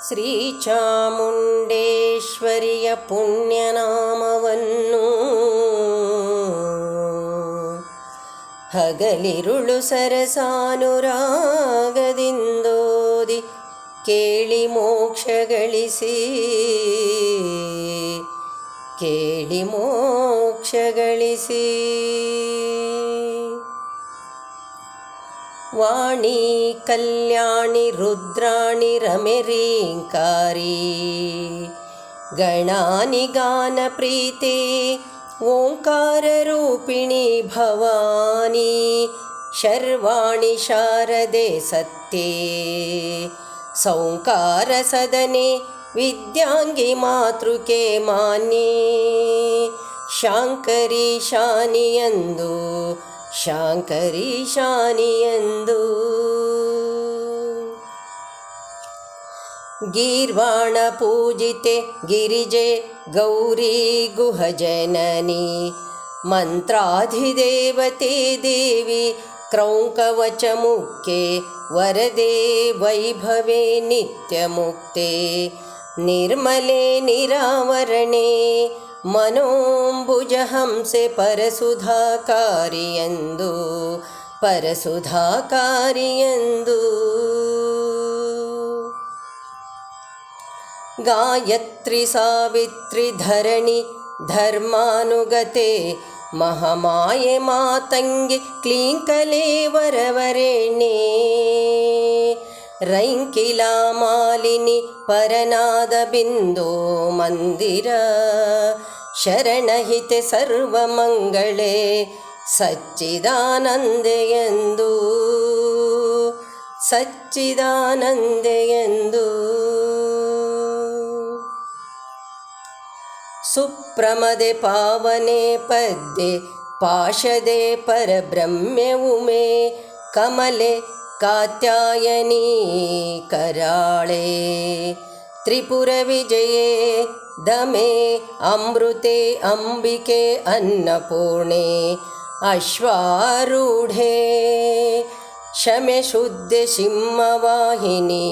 ಶ್ರೀಚಾಮುಂಡೇಶ್ವರಿಯ ಪುಣ್ಯನಾಮವನ್ನು ಹಗಲಿರುಳು ಸರಸಾನುರಾಗದಿಂದೋದಿ ಕೇಳಿ ಮೋಕ್ಷ ಗಳಿಸಿ ಕೇಳಿ ಮೋಕ್ಷ वाणी कल्याणि रुद्राणि रमेङ्कारी गणानि गानप्रीते ओङ्काररूपिणि भवानि शर्वाणि शारदे सत्ये। सौङ्कारसदने विद्याङ्गि मातृके मान्ये। शाङ्करी शानियन्धु शाङ्करीशानियन्दु गीर्वाणपूजिते गिरिजे गौरी गुहजननी मन्त्राधिदेवते देवी क्रौङ्कवचमुख्ये वरदे वैभवे नित्यमुक्ते। निर्मले निरावरणे मनोम्बुजहंसे परसुधाकारियन्दु परसुधाकारियन्दो गायत्रि सावित्रिधरणि धर्मानुगते महमाये मातङ्गे क्लीङ्कले वरवरेण्ये रैङ्किलामालिनि परनादबिन्दो मन्दिर। शरणहिते सर्वमङ्गले सच्चिदानन्दयन्दु सच्चिदानन्दयन्दु सुप्रमदे पावने पद्ये पाशदे परब्रह्म्य उमे कमले कात्यायनी कराळे त्रिपुरविजये दमे अमृते अम्बिके अन्नपूर्णे अश्वारूढे शमे शुद्धे सिंहवाहिनी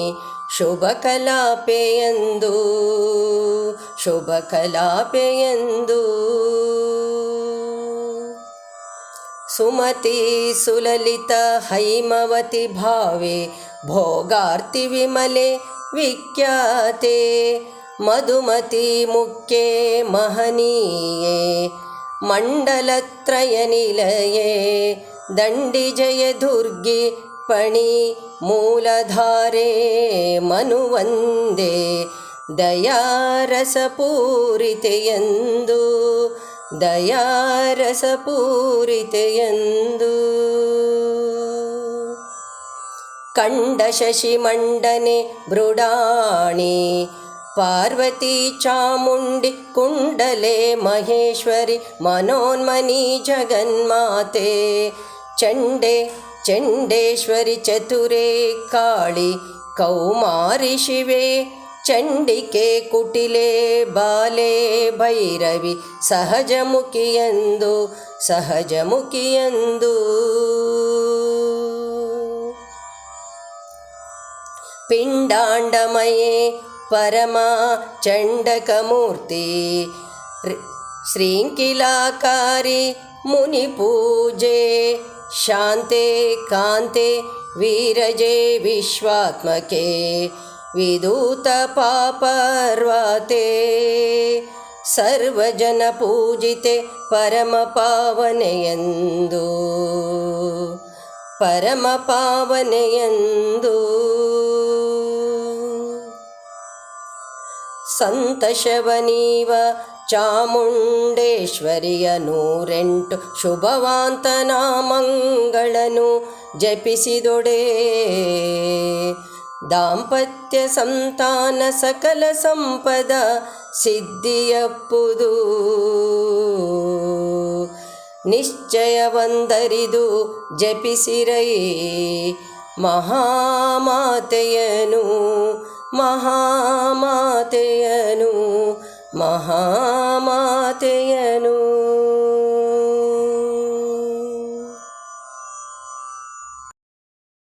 शुभकलापेयन्दु। पेयन्द् सुमति सुललित हैमवति भावे भोगार्ति विमले विख्याते मधुमती मुख्ये महनीये मण्डलत्रयनिलये दण्डिजय दुर्गे पणि मूलधारे मनुवन्दे दयारसपूरितयन्दु दयारसपूरितयन्दु। कण्डशशिमण्डने भ्रूडाणि पार्वती चामुण्डि कुण्डले महेश्वरि मनोन्मनी जगन्माते चण्डे चण्डेश्वरि चतुरे काळि कौमारि शिवे ಚಂಡಿಕೆ ಕುಟಿಲೆ ಬಾಲೆ ಭೈರವಿ ಸಹಜಮುಖಿಯಂದು ಸಹಜಮುಖಿಯಂದು पिण्डाण्डमये परमा चण्डकमूर्ति श्रीङ्किलाकारि मुनिपूजे शान्ते कान्ते वीरजे विश्वात्मके विदूतपापर्वते सर्वजनपूजिते परमपावनयन्दु परमपावनयन्दु ಸಂತಶವನೀವ ಚಾಮುಂಡೇಶ್ವರಿಯ ನೂರೆಂಟು ಶುಭವಾಂತನ ಮಂಗಳನು ಜಪಿಸಿದೊಡೆ ದಾಂಪತ್ಯ ಸಂತಾನ ಸಕಲ ಸಂಪದ ಸಿದ್ಧಿಯಪ್ಪುದು. ನಿಶ್ಚಯವೊಂದರಿದು ಜಪಿಸಿರೈ ಮಹಾಮಾತೆಯನು ಮಹಾಮಾತೆಯನು ಮಹಾಮಾತೆಯನು.